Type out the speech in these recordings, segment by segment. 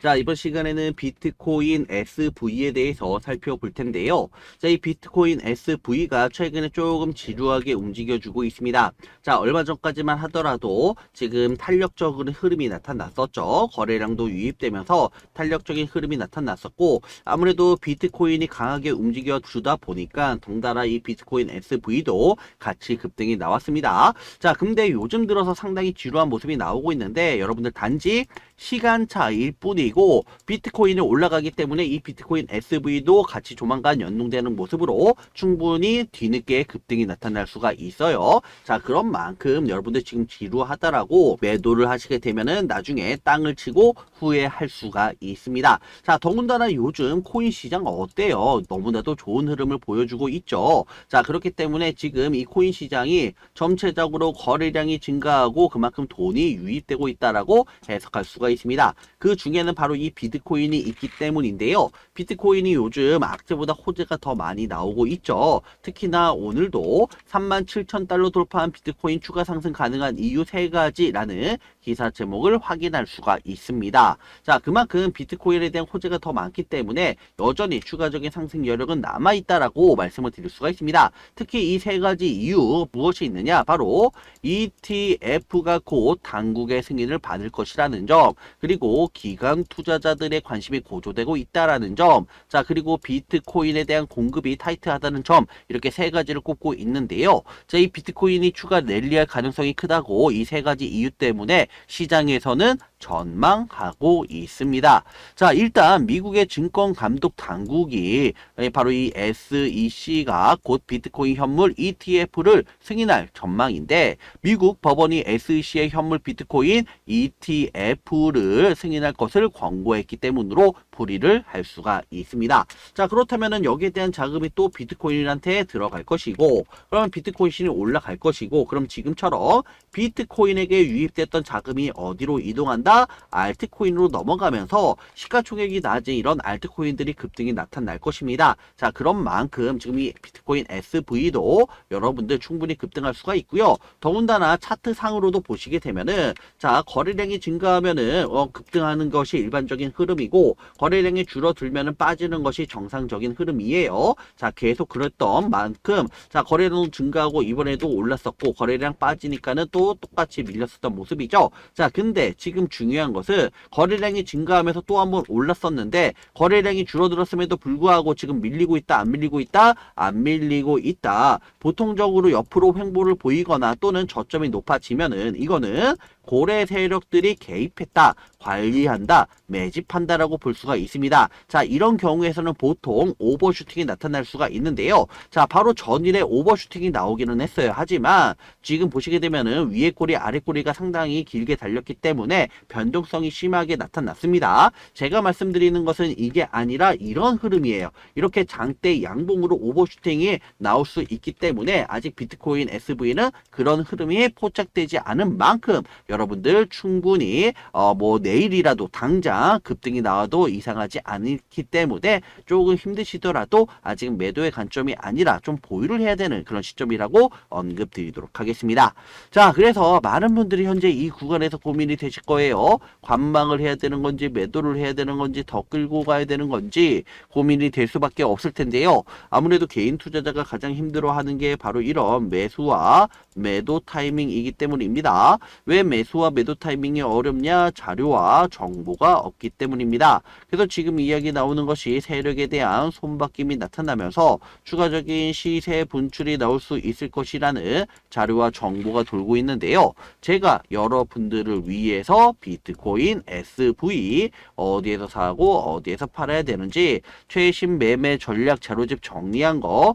자, 이번 시간에는 비트코인 SV에 대해서 살펴볼 텐데요. 자, 이 비트코인 SV가 최근에 조금 지루하게 움직여주고 있습니다. 자, 얼마 전까지만 하더라도 지금 탄력적인 흐름이 나타났었죠. 거래량도 유입되면서 탄력적인 흐름이 나타났었고, 아무래도 비트코인이 강하게 움직여 주다 보니까 덩달아 이 비트코인 SV도 같이 급등이 나왔습니다. 자, 근데 요즘 들어서 상당히 지루한 모습이 나오고 있는데, 여러분들 단지 시간 차일 뿐이고 비트코인이 올라가기 때문에 이 비트코인 SV도 같이 조만간 연동되는 모습으로 충분히 뒤늦게 급등이 나타날 수가 있어요. 자 그런 만큼 여러분들 지금 지루하다라고 매도를 하시게 되면은 나중에 땅을 치고 후회할 수가 있습니다. 자 더군다나 요즘 코인 시장 어때요? 너무나도 좋은 흐름을 보여주고 있죠. 자 그렇기 때문에 지금 이 코인 시장이 전체적으로 거래량이 증가하고 그만큼 돈이 유입되고 있다라고 해석할 수가 있습니다. 그 중에는 바로 이 비트코인이 있기 때문인데요. 비트코인이 요즘 악재보다 호재가 더 많이 나오고 있죠. 특히나 오늘도 37,000달러 돌파한 비트코인 추가 상승 가능한 이유 세 가지라는 기사 제목을 확인할 수가 있습니다. 자, 그만큼 비트코인에 대한 호재가 더 많기 때문에 여전히 추가적인 상승 여력은 남아 있다라고 말씀을 드릴 수가 있습니다. 특히 이 세 가지 이유 무엇이 있느냐? 바로 ETF가 곧 당국의 승인을 받을 것이라는 점, 그리고 기관 투자자들의 관심이 고조되고 있다라는 점, 자, 그리고 비트코인에 대한 공급이 타이트하다는 점, 이렇게 세 가지를 꼽고 있는데요. 자, 이 비트코인이 추가 랠리할 가능성이 크다고 이 세 가지 이유 때문에 시장에서는 전망하고 있습니다. 자, 일단 미국의 증권 감독 당국이 바로 이 SEC가 곧 비트코인 현물 ETF를 승인할 전망인데 미국 법원이 SEC의 현물 비트코인 ETF를 승인할 것을 권고했기 때문으로 불의를 할 수가 있습니다. 자, 그렇다면은 여기에 대한 자금이 또 비트코인한테 들어갈 것이고 그러면 비트코인이 올라갈 것이고 그럼 지금처럼 비트코인에게 유입됐던 자금이 어디로 이동한다? 알트코인으로 넘어가면서 시가총액이 낮은 이런 알트코인들이 급등이 나타날 것입니다. 자, 그런 만큼 지금 이 비트코인 SV도 여러분들 충분히 급등할 수가 있고요. 더군다나 차트 상으로도 보시게 되면은 자, 거래량이 증가하면은 어, 급등하는 것이 일반적인 흐름이고 거래량이 줄어들면은 빠지는 것이 정상적인 흐름이에요. 자, 계속 그랬던 만큼 자, 거래량 증가하고 이번에도 올랐었고 거래량 빠지니까는 또 똑같이 밀렸었던 모습이죠. 자, 근데 지금 중요한 것은 거래량이 증가하면서 또 한 번 올랐었는데 거래량이 줄어들었음에도 불구하고 지금 밀리고 있다, 안 밀리고 있다, 안 밀리고 있다. 보통적으로 옆으로 횡보를 보이거나 또는 저점이 높아지면은 이거는 고래 세력들이 개입했다, 관리한다, 매집한다라고 볼 수가 있습니다. 자, 이런 경우에서는 보통 오버슈팅이 나타날 수가 있는데요. 자, 바로 전일에 오버슈팅이 나오기는 했어요. 하지만 지금 보시게 되면은 위에 꼬리, 아래 꼬리가 상당히 길게 달렸기 때문에 변동성이 심하게 나타났습니다. 제가 말씀드리는 것은 이게 아니라 이런 흐름이에요. 이렇게 장대 양봉으로 오버슈팅이 나올 수 있기 때문에 아직 비트코인 SV는 그런 흐름이 포착되지 않은 만큼 여러분들 충분히 어 뭐 내일이라도 당장 급등이 나와도 이상하지 않기 때문에 조금 힘드시더라도 아직 매도의 관점이 아니라 좀 보유를 해야 되는 그런 시점이라고 언급드리도록 하겠습니다. 자, 그래서 많은 분들이 현재 이 구간에서 고민이 되실 거예요. 관망을 해야 되는 건지 매도를 해야 되는 건지 더 끌고 가야 되는 건지 고민이 될 수밖에 없을 텐데요. 아무래도 개인 투자자가 가장 힘들어하는 게 바로 이런 매수와 매도 타이밍이기 때문입니다. 왜 매수와 매도 타이밍이 어렵냐? 자료와 정보가 없기 때문입니다. 그래서 지금 이야기 나오는 것이 세력에 대한 손바뀜이 나타나면서 추가적인 시세 분출이 나올 수 있을 것이라는 자료와 정보가 돌고 있는데요. 제가 여러분들을 위해서 비트코인 SV 어디에서 사고 어디에서 팔아야 되는지 최신 매매 전략 자료집 정리한 거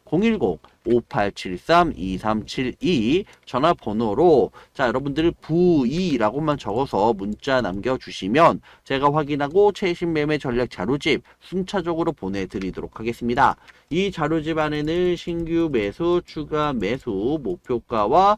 010 5873-2372 전화번호로 자 여러분들 부이라고만 적어서 문자 남겨주시면 제가 확인하고 최신 매매 전략 자료집 순차적으로 보내드리도록 하겠습니다. 이 자료집 안에는 신규 매수, 추가 매수, 목표가와